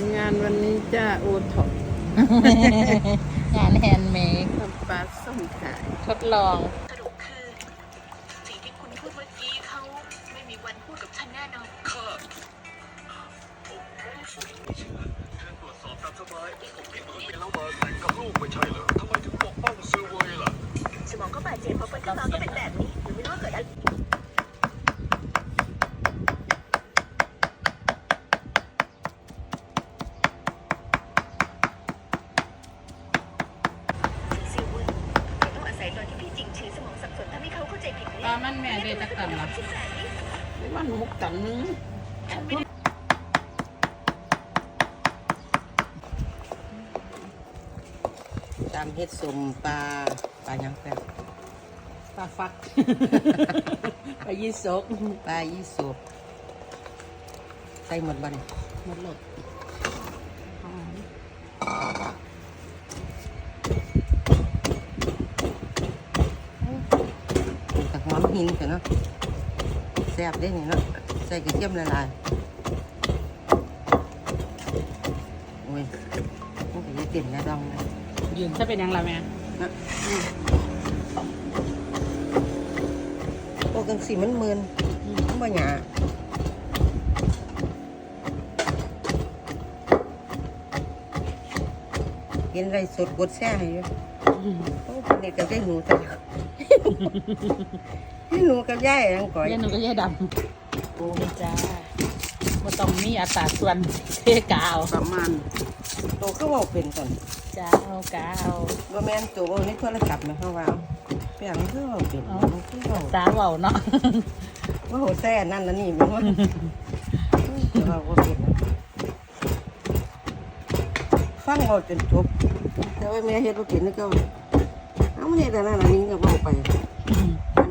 ผลงานวันนี้จ้าโอท็อปงานแฮนด์เมดทำปลาส้มขายทดลองสรุปคือสิ่งที่คุณพูดเมื่อกี้เขาไม่มีวันพูดกับฉันแน่นอนข้าผมไม่เชื่อเชิญตรวจสอบตามสบายผมคิดเหมือนเป็นแล้วมาแต่งกับลูกไม่ใช่เหรอทำไมถึงปกป้องซื้อเวยล่ะสมองก็บาดเจ็บพอเปิดขึ้นมาก็เป็นแบบนี้หรือไม่รู้ว่าเกิดอะไรซิลเวอร์เราต้องอาศัยตอนที่พี่จริงชื่อสมองสับสนทำให้เขาเข้าใจผิด ปลา มันแม่เด็ดจักตันล่ะชิ้นแสนนี้ไม่ว่าหนูกันนึงตามเฮ็ดสมปลาปลาหยังแปบปลาฟัก ปลายี่สกปลายี่สบใส่หมดบัดนหมดหลด แต่ หอมหินกันเนาะแซ่บได้นี่เนาะใส่กระเทียมละลายโอ้ยมันก็จะเต็มแล้วดองเลยยืนถ้าเป็นยังไงแม่นะโอ้กังสีมันเมินมันบ่หยากินไรสดกดแซ่ให้อยู่โอ้คนนี้ก็ได้หนูแต่ นี่หนูกับย่ายอังก่อยเย็นหนูก็เย่ดำโอ้จ้าบ่ต้องมีอัตราส่วนเทกาวประมาณโตก็เว่าเป็นก่อนจ้าเอากาวว่าแม่นตัวเว่าในโทรศัพท์นะเขาว่าเอาเปลี่ยนคือเว่าเป็นมันคือเว่าสาเว้าเนาะว่าโหแซ่นั่นแล้วนี่มันว่าเราว่าเป็นนะฟังเอาจนจบแต่ว่าแม่เฮ็ดว่าเป็นนี่ก็เอาไม่เฮ็ดแต่นั่นอันนี้ก็เว่าไปอัน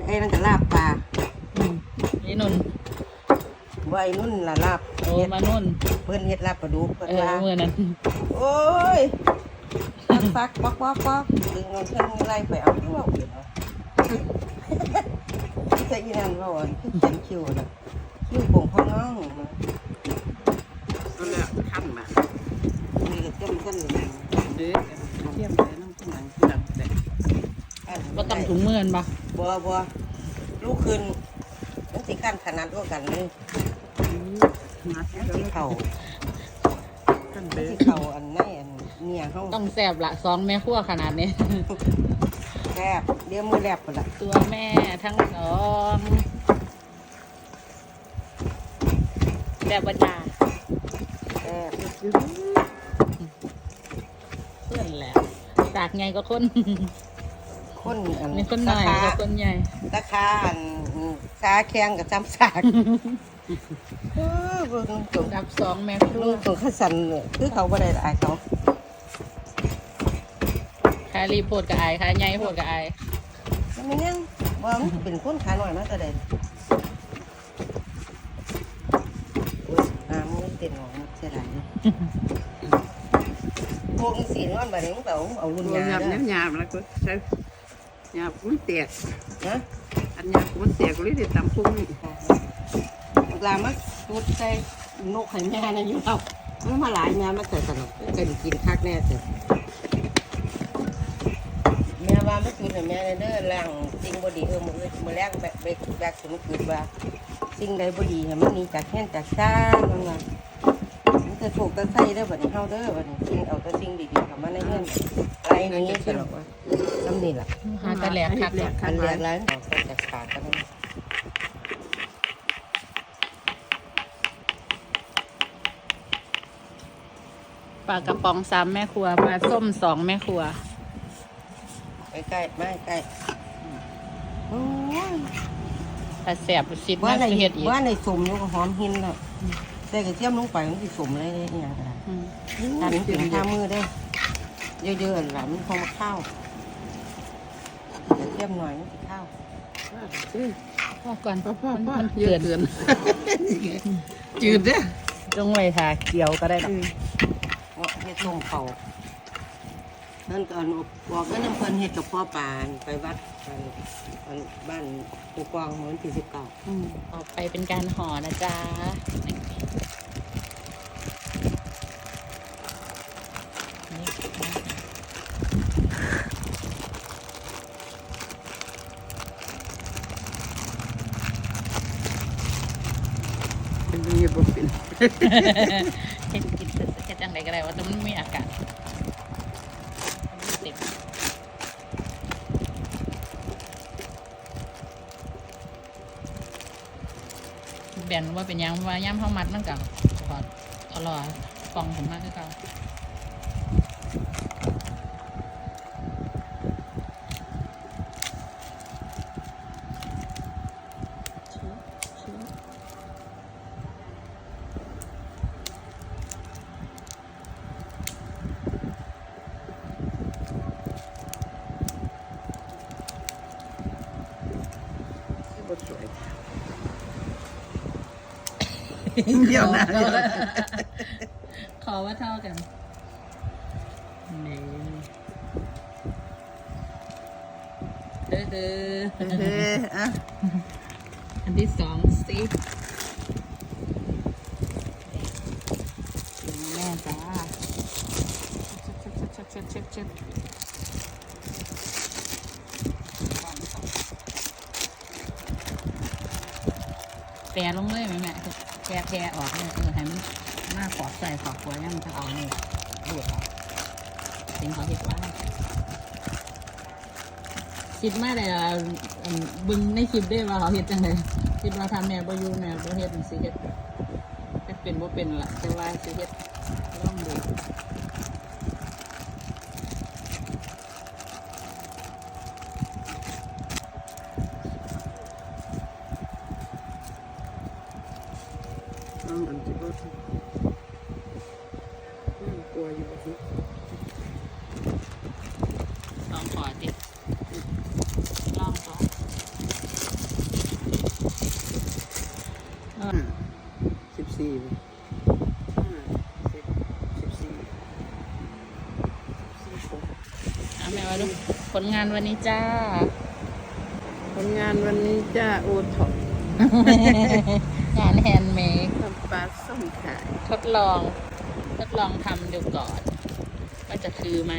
ไอ้นั่นก็ลาบปลาอืมนี่นุ่นว่าไอ้นุ่นละลาบโอ้เฮ็ดมานุ่นเพิ่นเฮ็ดลาบปลาดุกเพิ่นเออว่าเมื่อนั้นโอ้ยฟักฟักปักปักปักดึงเงินเพิ่นไล่ไปเอาที่ว่าเปลี่ยนเอาใส่อีนั่นว่าอ่อนคือเขียนคิวน่ะคิวโป่งพ่อน้องมาก็แล้วขั้นมามีกระเทียมขั้นหนึ่งเด็กเทียมไปน้ำข้างหลังที่หลังแต่ บ่ต้องถุงมือกันปะบัวบัวลูกคืนมันสิกันขนาดว่ากันเลยนัดมันแล้วสิเข่าขั้นมันเด็สิกเข่าอันในอันเนี่ยเฮาต้องแสบละสองแม่ขั้วขนาดนี้แลบเดี๋ยวมือแลบพุ่นล่ะตัวแม่ทั้งสองแบบบรรดาแลบเพื่อนแหละสากไงก็คน คนอันมีคนหน่อยราก็คาคนใหญ่ราคาอันคาแข้งกับจำสากเออเบิ่งจงดับสองแม่ครัลุวงตัวข้าสันเนี่ยคือเขาบ่ได้อายเขาคารีโพดกับไอายคาใหญ่โพดกับไอายมันไม่ยังว่ามันเป็นคนขาหน่อยมาแต่ใดโอ้ยน้ำมันเต็มหมดเสียดายเนอะพวกสีนอนแบบนี้มึงเอาเอารุ่นรวมยาหยาบเด้อน้ำหยาบแล้วก็ใช้ห ยาบมันแตกนะอันหยาบมันแตกเลยได้ตำพุ่งนี่เวลามาตุดใส่นกไข่แม่นะอยู่เอามันมาหลายงานมาแต่สนุกเกินกินคักแน่เถอะแม่ว่าไม่จุดน่ะแม่เด้อแรงสิ่งบ่ดีเออมือมือแรงแบกแบกแบกสมุกเกิดว่าสิ่งใดบ่ดีให้มันหนีจากแค้นจากซ่านมันว่ามันจะถูกจะใส่เด้อบัดนี้เฮาเด้อบัดนี้สิ่งเอาแต่สิ่งดีๆเข้ามาในเงินไรนี้สนุกว่า ซ้ำนี่ล่ะหาแตะแหลกคักแหลกอัคันนแรแรกกร้านของใส่จากขาดกันนั่นปลากระป๋องสามแม่ครัวปลาส้มสองแม่ครัว ใกล้ๆไม่ใกล้โอ้ยปลาแสบสิบว่ามาในเฮ็ดอีกว่าในสมอยู่กับหอมหินแล้วแต่กระเทียมลงไปมันสิสมเลยเนี่ยอย่างไรอืมทานถึงข้ามือได้อเยอะๆหล่ะมันคงมาข้าวกระ เทียมหน่อยมันสิข้าวพ่อก่อนพ่อพ่อมันพ่อมันเยอะเกินเกินจืดเด้อจงไว้ทาเกี่ยวก็ได้ดอกเงาะเฮ็ดส้มเขานั่นก่อนบอกก็น้ำเพลินเฮ็ดกับพ่อปานไปวัดกันวันบ้านปูกองวันที่สิบเก้าอืมออกไปเป็นการห่อนะจ๊ะเป็นมีบ่ เห็นเฮ็ดกินเฮ็ดจังไดก็ได้ว่าแต่มันมีอากาศเต็มแบนว่าเป็นยังว่าย่ำเข้ามัดมันกับถอดอาล่อฟองผมมากก็เก่า บ่สวย เดี๋ยวนะเดี๋ยวนะขอว่าเท่ากันนี่เด้อเด้เฮ้ออะอันที่สองสิแม่จ้าเช็ดเช็ดเช็ดเช็ดเช็ดแปรลงเลยไหมแม่ แพรแปรออกเลยเออให้มันหน้าขอบใส่ขอบหัวยังจะเอานี่ดูดออกเป็นเขาเห็ดว่าคิดมาแต่อันบึงในคลิปได้ว่าเขาเห็ดจังเลยคิดว่าทำแม่บ่อยู่แม่บ่เฮ็ดมันสิเห็ดเฮ็ดเป็นบ่เป็นล่ะแต่ว่าสิเฮ็ดลองดู องอันที่บ่ถูกอืมกลัวอยู่บ่ถูกลองขอดิลองก่อนอ่าสิบสี่บ่ห้าสิบสิบสี่สิบหกเอาแม่มาดูผลงานวันนี้จ้า ผลงานวันนี้จ้าโอท็อปงานแฮนด์เมด ปลาส้มขาย ทดลอง ทดลองทำดูก่อน ว่าจะคือไหม